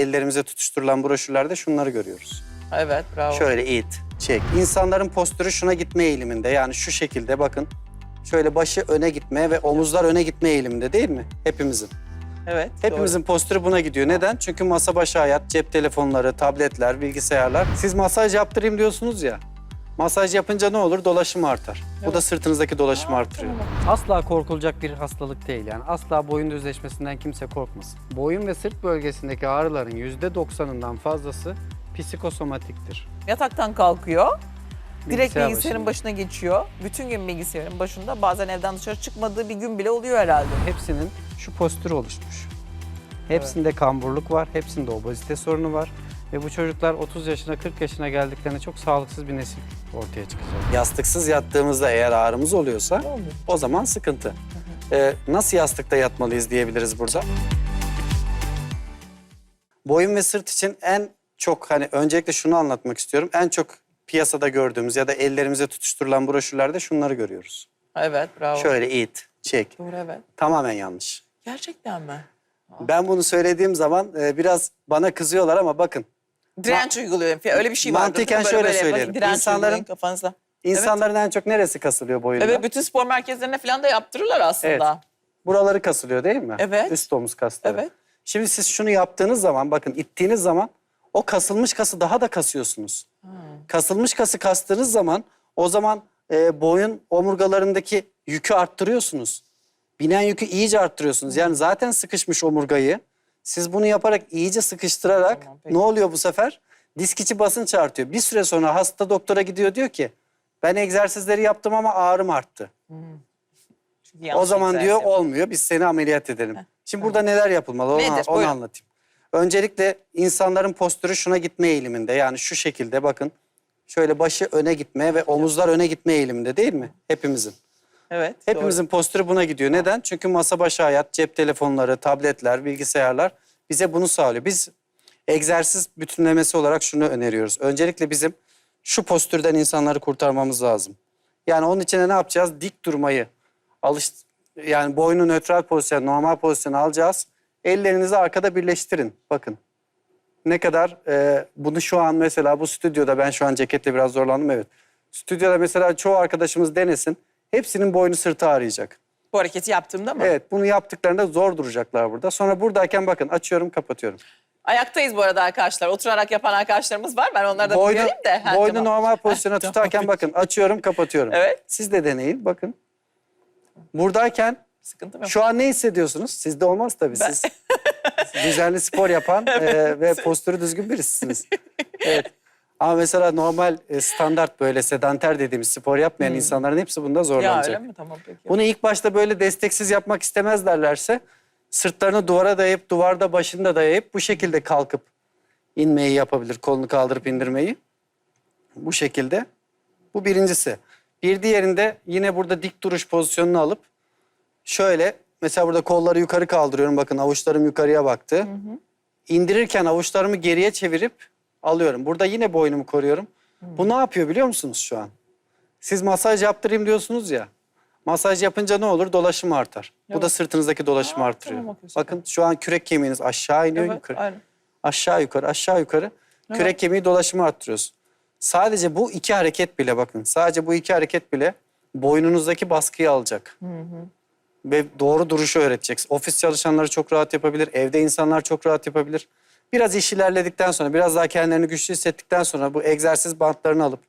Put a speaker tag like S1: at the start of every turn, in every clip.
S1: ellerimize tutuşturulan broşürlerde şunları görüyoruz.
S2: Evet bravo.
S1: Şöyle it, çek. İnsanların postürü şuna gitme eğiliminde. Yani şu şekilde bakın. Şöyle başı öne gitme ve omuzlar öne gitme eğiliminde değil mi? Hepimizin.
S2: Evet.
S1: Hepimizin postürü buna gidiyor. Neden? Çünkü masa başı hayat, cep telefonları, tabletler, bilgisayarlar. Siz masaj yaptırayım diyorsunuz ya. Masaj yapınca ne olur? Dolaşım artar. Bu da sırtınızdaki dolaşımı artırıyor.
S3: Asla korkulacak bir hastalık değil yani. Asla boyun düzleşmesinden kimse korkmasın. Boyun ve sırt bölgesindeki ağrıların %90'ından fazlası psikosomatiktir.
S2: Yataktan kalkıyor. Direkt
S3: Bilgisayar
S2: bilgisayarın
S3: başında.
S2: başına geçiyor. Bütün gün bilgisayarın başında. Bazen evden dışarı çıkmadığı bir gün bile oluyor herhalde.
S3: Hepsinin şu postür oluşmuş. Hepsinde kamburluk var, hepsinde obezite sorunu var. Ve bu çocuklar 30 yaşına 40 yaşına geldiklerinde çok sağlıksız bir nesil ortaya çıkacak.
S1: Yastıksız yattığımızda eğer ağrımız oluyorsa o zaman sıkıntı. Ee, nasıl yastıkta yatmalıyız diyebiliriz burada. Boyun ve sırt için en çok hani öncelikle şunu anlatmak istiyorum. En çok piyasada gördüğümüz ya da ellerimize tutuşturulan broşürlerde şunları görüyoruz.
S2: Evet bravo.
S1: Şöyle it, çek.
S2: Doğru evet.
S1: Tamamen yanlış.
S2: Gerçekten mi?
S1: Ben bunu söylediğim zaman e, biraz bana kızıyorlar ama bakın
S2: Direnç uyguluyorum. Öyle bir şey vardır.
S1: Mantıken
S2: Böyle
S1: şöyle
S2: böyle
S1: söyleyelim.
S2: Direnç
S1: İnsanların-
S2: kafanızda.
S1: insanların en çok neresi kasılıyor boyunda?
S2: Evet bütün spor merkezlerine falan da yaptırırlar aslında.
S1: Evet. Buraları kasılıyor değil mi?
S2: Evet.
S1: Üst omuz kasları.
S2: Evet.
S1: Şimdi siz şunu yaptığınız zaman bakın ittiğiniz zaman o kasılmış kası daha da kasıyorsunuz. Kasılmış kası kastığınız zaman o zaman e, boyun omurgalarındaki yükü arttırıyorsunuz. Binen yükü iyice arttırıyorsunuz. Yani zaten sıkışmış omurgayı siz bunu yaparak iyice sıkıştırarak
S2: Tamam, peki.
S1: ne oluyor bu sefer? Disk içi basınç artıyor. Bir süre sonra hasta doktora gidiyor diyor ki ben egzersizleri yaptım ama ağrım arttı.
S2: Çünkü yanlış
S1: O zaman
S2: egzersiz
S1: diyor
S2: yapıyor.
S1: olmuyor biz seni ameliyat edelim. Şimdi burada neler yapılmalı onu,
S2: Nedir?
S1: onu
S2: Buyurun.
S1: anlatayım. Öncelikle insanların postürü şuna gitme eğiliminde. Yani şu şekilde bakın. Şöyle başı öne gitme ve omuzlar öne gitme eğiliminde değil mi? Hepimizin.
S2: Evet.
S1: Hepimizin postürü buna gidiyor. Neden? Çünkü masa başı hayat, cep telefonları, tabletler, bilgisayarlar bize bunu sağlıyor. Biz egzersiz bütünlemesi olarak şunu öneriyoruz. Öncelikle bizim şu postürden insanları kurtarmamız lazım. Yani onun için ne yapacağız? Dik durmayı alış yani boynu nötral pozisyon, normal pozisyona alacağız. Ellerinizi arkada birleştirin. Bakın. Ne kadar e, bunu şu an mesela bu stüdyoda ben şu an ceketle biraz zorlandım evet. Stüdyoda mesela çoğu arkadaşımız denesin. Hepsinin boynu sırtı ağrıyacak.
S2: Bu hareketi yaptığımda mı?
S1: Evet bunu yaptıklarında zor duracaklar burada. Sonra buradayken bakın açıyorum kapatıyorum.
S2: Ayaktayız bu arada arkadaşlar. Oturarak yapan arkadaşlarımız var. Ben onları da bir
S1: Boynu,
S2: göreyim de. Ha,
S1: boynu
S2: tamam.
S1: normal pozisyona tutarken bakın açıyorum kapatıyorum.
S2: Evet.
S1: Siz de deneyin bakın. Buradayken
S2: Sıkıntı mı?
S1: şu an ne hissediyorsunuz? Sizde olmaz tabii.
S2: Ben-
S1: Siz düzenli spor yapan e, ve postürü düzgün birisiniz. Evet. Ama mesela normal e, standart böyle sedanter dediğimiz spor yapmayan insanların hepsi bunda.
S2: Ya
S1: zorlanacak.
S2: öyle mi? Tamam peki.
S1: Bunu ilk başta böyle desteksiz yapmak istemezlerlerse sırtlarını duvara dayayıp duvarda başını da dayayıp bu şekilde kalkıp inmeyi yapabilir. Kolunu kaldırıp indirmeyi. Bu şekilde. Bu birincisi. Bir diğerinde yine burada dik duruş pozisyonunu alıp şöyle mesela burada kolları yukarı kaldırıyorum. Bakın avuçlarım yukarıya baktı. İndirirken avuçlarımı geriye çevirip alıyorum. Burada yine boynumu koruyorum. Bu ne yapıyor biliyor musunuz şu an? Siz masaj yaptırayım diyorsunuz ya. Masaj yapınca ne olur? Dolaşım artar. Bu da
S2: Evet.
S1: sırtınızdaki dolaşımı
S2: Aa,
S1: artırıyor.
S2: tamam.
S1: Bakın şu an kürek kemiğiniz aşağı iniyor
S2: Evet,
S1: yukarı.
S2: aynen.
S1: Aşağı yukarı aşağı yukarı. Kürek
S2: Evet.
S1: kemiği dolaşımı arttırıyorsun. Sadece bu iki hareket bile bakın. Sadece bu iki hareket bile boynunuzdaki baskıyı alacak. Ve doğru duruşu öğretecek. Ofis çalışanları çok rahat yapabilir. Evde insanlar çok rahat yapabilir. Biraz iş ilerledikten sonra, biraz daha kendilerini güçlü hissettikten sonra bu egzersiz bantlarını alıp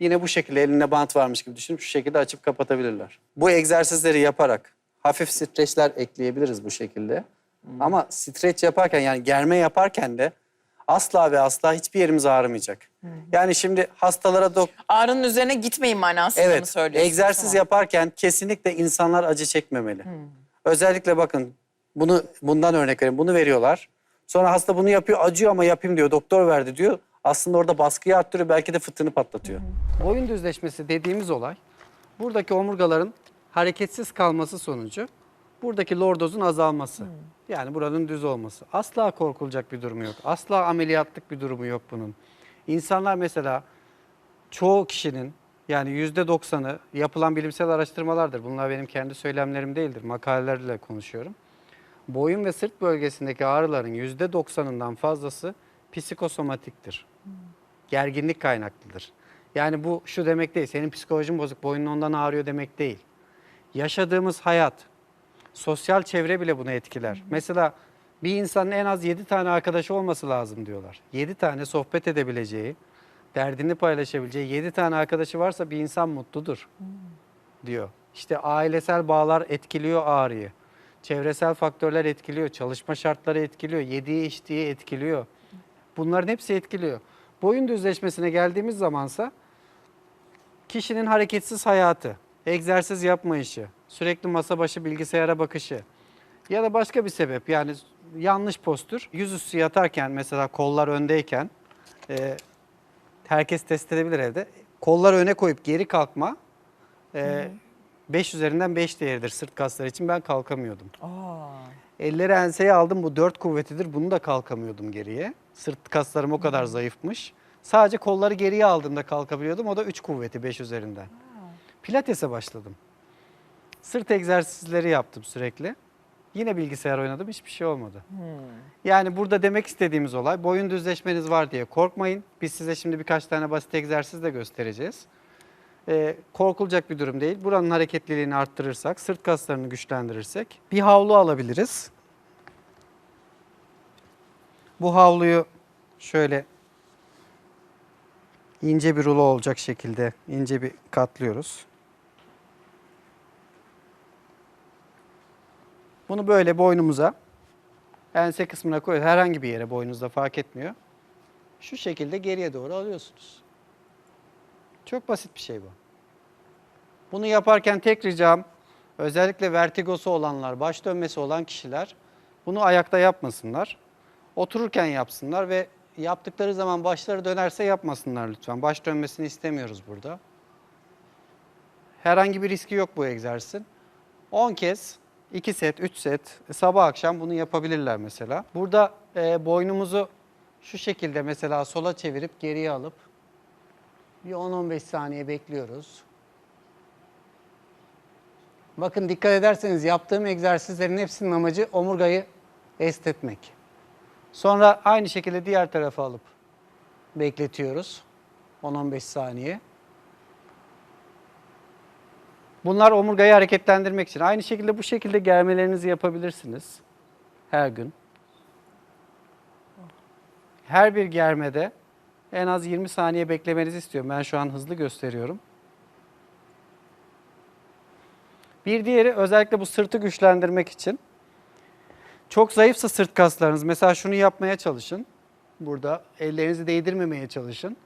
S1: yine bu şekilde elinde bant varmış gibi düşünüp şu şekilde açıp kapatabilirler. Bu egzersizleri yaparak hafif streçler ekleyebiliriz bu şekilde. Ama streç yaparken yani germe yaparken de asla ve asla hiçbir yerimiz ağrımayacak. Yani şimdi hastalara dok
S2: Ağrının üzerine gitmeyin manasında mı
S1: Evet,
S2: söylüyorsun?
S1: egzersiz
S2: Tamam.
S1: yaparken kesinlikle insanlar acı çekmemeli. Özellikle bakın bunu bundan örnek vereyim. Bunu veriyorlar. Sonra hasta bunu yapıyor, acıyor ama yapayım diyor. Doktor verdi diyor. Aslında orada baskıyı arttırıyor, belki de fıtığını patlatıyor.
S3: Boyun düzleşmesi dediğimiz olay buradaki omurgaların hareketsiz kalması sonucu buradaki lordozun azalması. Yani buranın düz olması. Asla korkulacak bir durumu yok. Asla ameliyatlık bir durumu yok bunun. İnsanlar mesela çoğu kişinin yani yüzde doksanı yapılan bilimsel araştırmalardır. Bunlar benim kendi söylemlerim değildir. Makalelerle konuşuyorum.
S1: Boyun ve sırt bölgesindeki ağrıların %90'ından fazlası psikosomatiktir. Gerginlik kaynaklıdır. Yani bu şu demek değil, senin psikolojin bozuk, boynun ondan ağrıyor demek değil. Yaşadığımız hayat, sosyal çevre bile bunu etkiler. Mesela bir insanın en az 7 tane arkadaşı olması lazım diyorlar. 7 tane sohbet edebileceği, derdini paylaşabileceği 7 tane arkadaşı varsa bir insan mutludur diyor. İşte ailesel bağlar etkiliyor ağrıyı. Çevresel faktörler etkiliyor, çalışma şartları etkiliyor, yediği içtiği etkiliyor. Bunların hepsi etkiliyor. Boyun düzleşmesine geldiğimiz zamansa kişinin hareketsiz hayatı, egzersiz yapmayışı, sürekli masa başı bilgisayara bakışı ya da başka bir sebep yani yanlış postür. Yüzüstü yatarken mesela kollar öndeyken e, herkes test edebilir evde. Kollar öne koyup geri kalkma 5 üzerinden 5 değeridir sırt kasları için ben kalkamıyordum.
S2: Aa.
S1: Elleri enseye aldım bu 4 kuvvetidir bunu da kalkamıyordum geriye. Sırt kaslarım o kadar zayıfmış. Sadece kolları geriye aldığımda kalkabiliyordum o da 3 kuvveti 5 üzerinden. Pilates'e başladım. Sırt egzersizleri yaptım sürekli. Yine bilgisayar oynadım hiçbir şey olmadı. Yani burada demek istediğimiz olay boyun düzleşmeniz var diye korkmayın. Biz size şimdi birkaç tane basit egzersiz de göstereceğiz. Ee, korkulacak bir durum değil. Buranın hareketliliğini arttırırsak, sırt kaslarını güçlendirirsek bir havlu alabiliriz. Bu havluyu şöyle ince bir rulo olacak şekilde ince bir katlıyoruz. Bunu böyle boynumuza, ense kısmına koyuyoruz. Herhangi bir yere boynunuzda fark etmiyor. Şu şekilde geriye doğru alıyorsunuz. Çok basit bir şey bu. Bunu yaparken tek ricam özellikle vertigosu olanlar, baş dönmesi olan kişiler bunu ayakta yapmasınlar. Otururken yapsınlar ve yaptıkları zaman başları dönerse yapmasınlar lütfen. Baş dönmesini istemiyoruz burada. Herhangi bir riski yok bu egzersizin. 10 kez 2 set, 3 set e, sabah akşam bunu yapabilirler mesela. Burada e, boynumuzu şu şekilde mesela sola çevirip geriye alıp bir 10-15 saniye bekliyoruz. Bakın dikkat ederseniz yaptığım egzersizlerin hepsinin amacı omurgayı esnetmek. Sonra aynı şekilde diğer tarafa alıp bekletiyoruz. 10-15 saniye. Bunlar omurgayı hareketlendirmek için. Aynı şekilde bu şekilde germelerinizi yapabilirsiniz. Her gün. Her bir germede en az 20 saniye beklemenizi istiyorum. Ben şu an hızlı gösteriyorum. Bir diğeri özellikle bu sırtı güçlendirmek için. Çok zayıfsa sırt kaslarınız mesela şunu yapmaya çalışın. Burada ellerinizi değdirmemeye çalışın.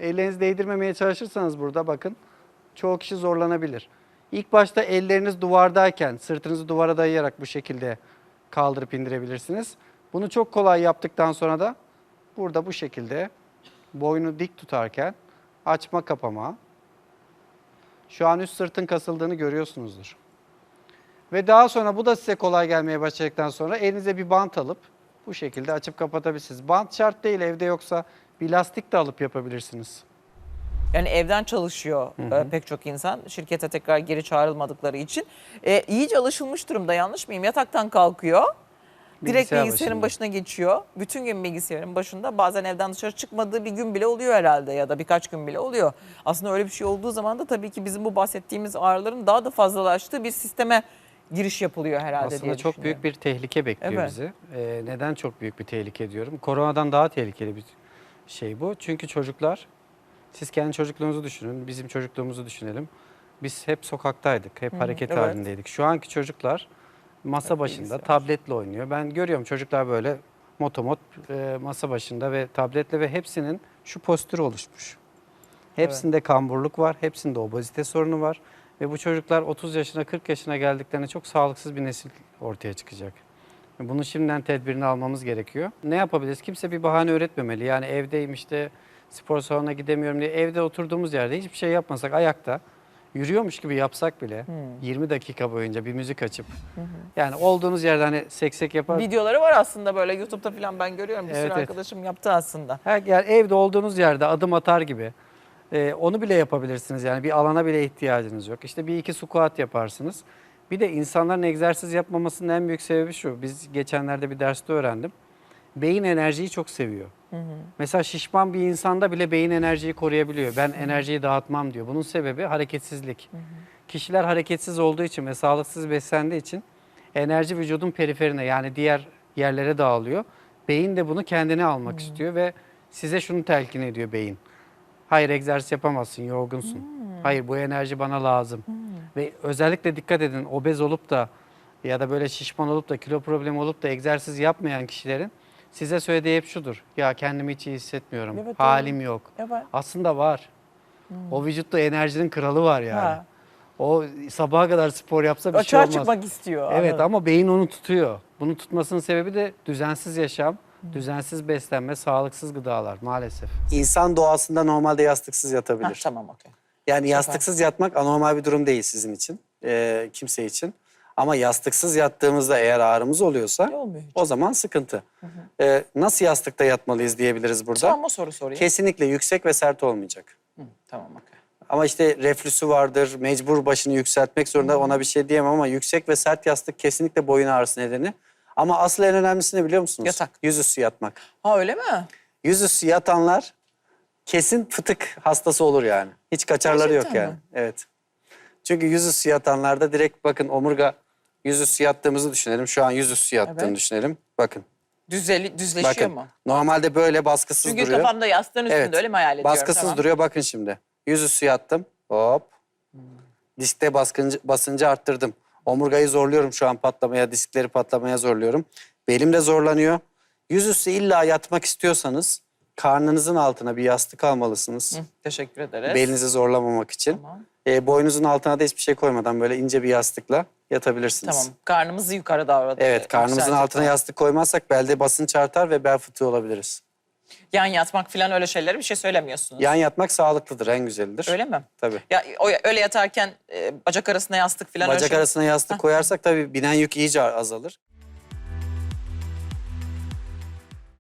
S1: Ellerinizi değdirmemeye çalışırsanız burada bakın çoğu kişi zorlanabilir. İlk başta elleriniz duvardayken sırtınızı duvara dayayarak bu şekilde kaldırıp indirebilirsiniz. Bunu çok kolay yaptıktan sonra da burada bu şekilde boynu dik tutarken açma kapama. Şu an üst sırtın kasıldığını görüyorsunuzdur. Ve daha sonra bu da size kolay gelmeye başladıktan sonra elinize bir bant alıp bu şekilde açıp kapatabilirsiniz. Bant şart değil evde yoksa bir lastik de alıp yapabilirsiniz.
S2: Yani evden çalışıyor e, pek çok insan şirkete tekrar geri çağrılmadıkları için. E, iyice alışılmış durumda yanlış mıyım? Yataktan kalkıyor. Direkt
S1: Bilgisayar
S2: bilgisayarın
S1: başında.
S2: başına geçiyor. Bütün gün bilgisayarın başında. Bazen evden dışarı çıkmadığı bir gün bile oluyor herhalde ya da birkaç gün bile oluyor. Aslında öyle bir şey olduğu zaman da tabii ki bizim bu bahsettiğimiz ağrıların daha da fazlalaştığı bir sisteme giriş yapılıyor herhalde
S1: Aslında
S2: diye
S1: çok büyük bir tehlike bekliyor
S2: Evet.
S1: bizi. Ee, neden çok büyük bir tehlike diyorum? Koronadan daha tehlikeli bir şey bu. Çünkü çocuklar, siz kendi çocukluğunuzu düşünün, bizim çocukluğumuzu düşünelim. Biz hep sokaktaydık, hep hareket
S2: evet.
S1: halindeydik. Şu anki çocuklar masa başında
S2: bilgisayar.
S1: tabletle oynuyor. Ben görüyorum çocuklar böyle motomot e, masa başında ve tabletle ve hepsinin şu postür oluşmuş. Hepsinde kamburluk var, hepsinde obezite sorunu var. Ve bu çocuklar 30 yaşına 40 yaşına geldiklerinde çok sağlıksız bir nesil ortaya çıkacak. Bunu şimdiden tedbirini almamız gerekiyor. Ne yapabiliriz? Kimse bir bahane öğretmemeli. Yani evdeyim işte spor salonuna gidemiyorum diye evde oturduğumuz yerde hiçbir şey yapmasak ayakta yürüyormuş gibi yapsak bile 20 dakika boyunca bir müzik açıp yani olduğunuz yerde hani seksek yapar.
S2: Videoları var aslında böyle YouTube'da falan ben görüyorum. Bir
S1: Evet,
S2: sürü
S1: evet.
S2: arkadaşım yaptı aslında.
S1: Her, yani evde olduğunuz yerde adım atar gibi. Ee, onu bile yapabilirsiniz yani bir alana bile ihtiyacınız yok. İşte bir iki squat yaparsınız.
S4: Bir de insanların egzersiz yapmamasının en büyük sebebi şu. Biz geçenlerde bir derste öğrendim. Beyin enerjiyi çok seviyor. Mesela şişman bir insanda bile beyin enerjiyi koruyabiliyor. Ben enerjiyi dağıtmam diyor. Bunun sebebi hareketsizlik. Kişiler hareketsiz olduğu için ve sağlıksız beslendiği için enerji vücudun periferine yani diğer yerlere dağılıyor. Beyin de bunu kendine almak istiyor ve size şunu telkin ediyor beyin. Hayır egzersiz yapamazsın, yorgunsun. Hayır bu enerji bana lazım. Ve özellikle dikkat edin obez olup da ya da böyle şişman olup da kilo problemi olup da egzersiz yapmayan kişilerin size söylediği hep şudur. Ya kendimi hiç iyi hissetmiyorum.
S2: Evet.
S4: Halim yok.
S2: Evet.
S4: Aslında var. O vücutta enerjinin kralı var yani.
S2: Ha.
S4: O sabaha kadar spor yapsa bir
S2: Açığa
S4: şey olmaz.
S2: çıkmak istiyor.
S4: Evet
S2: anladım.
S4: ama beyin onu tutuyor. Bunu tutmasının sebebi de düzensiz yaşam, düzensiz beslenme, sağlıksız gıdalar maalesef.
S1: İnsan doğasında normalde yastıksız
S2: Ha,
S1: yatabilir.
S2: tamam okey.
S1: Yani yastıksız yatmak anormal bir durum değil sizin için, e, kimse için. Ama yastıksız yattığımızda eğer ağrımız oluyorsa
S2: olmuyor hiç?
S1: o zaman sıkıntı. E, nasıl yastıkta yatmalıyız diyebiliriz burada.
S2: Tamam o soru sorayım.
S1: Kesinlikle yüksek ve sert olmayacak.
S2: Hı, tamam okey.
S1: Ama işte reflüsü vardır, mecbur başını yükseltmek zorunda ona bir şey diyemem ama yüksek ve sert yastık kesinlikle boyun ağrısı nedeni. Ama asıl en önemlisi ne biliyor musunuz?
S2: Yatak.
S1: Yüzüstü yatmak.
S2: Ha öyle mi?
S1: Yüzüstü yatanlar kesin fıtık hastası olur yani. Hiç kaçarları yok
S2: Gerçekten
S1: yani.
S2: mi?
S1: Evet. Çünkü yüzüstü yatanlarda direkt bakın omurga yüzüstü yattığımızı düşünelim. Şu an yüzüstü yattığını
S2: Evet.
S1: düşünelim. Bakın.
S2: Düzeli, düzleşiyor
S1: bakın.
S2: mu?
S1: Normalde böyle baskısız
S2: Çünkü
S1: duruyor.
S2: kafamda yastığın üstünde
S1: Evet.
S2: öyle mi hayal ediyorum?
S1: Baskısız
S2: tamam.
S1: duruyor. Bakın şimdi. Yüzüstü yattım. Hop. Diskte baskıncı, basıncı arttırdım. Omurgayı zorluyorum şu an patlamaya, diskleri patlamaya zorluyorum. Belim de zorlanıyor. Yüzüstü illa yatmak istiyorsanız karnınızın altına bir yastık almalısınız.
S2: Hı, teşekkür ederiz.
S1: Belinizi zorlamamak için.
S2: Tamam.
S1: E, boynuzun altına da hiçbir şey koymadan böyle ince bir yastıkla yatabilirsiniz.
S2: Tamam. Karnımızı yukarı davranıyor.
S1: Evet, karnımızın altına yastık koymazsak belde basınç artar ve bel fıtığı olabiliriz.
S2: Yan yatmak falan öyle şeylere bir şey söylemiyorsunuz.
S1: Yan yatmak sağlıklıdır, en güzelidir.
S2: Öyle mi?
S1: Tabii.
S2: Ya o, öyle yatarken e, bacak arasına yastık falan öyle
S1: Bacak
S2: şey-
S1: arasına yastık koyarsak tabii binen yük iyice azalır.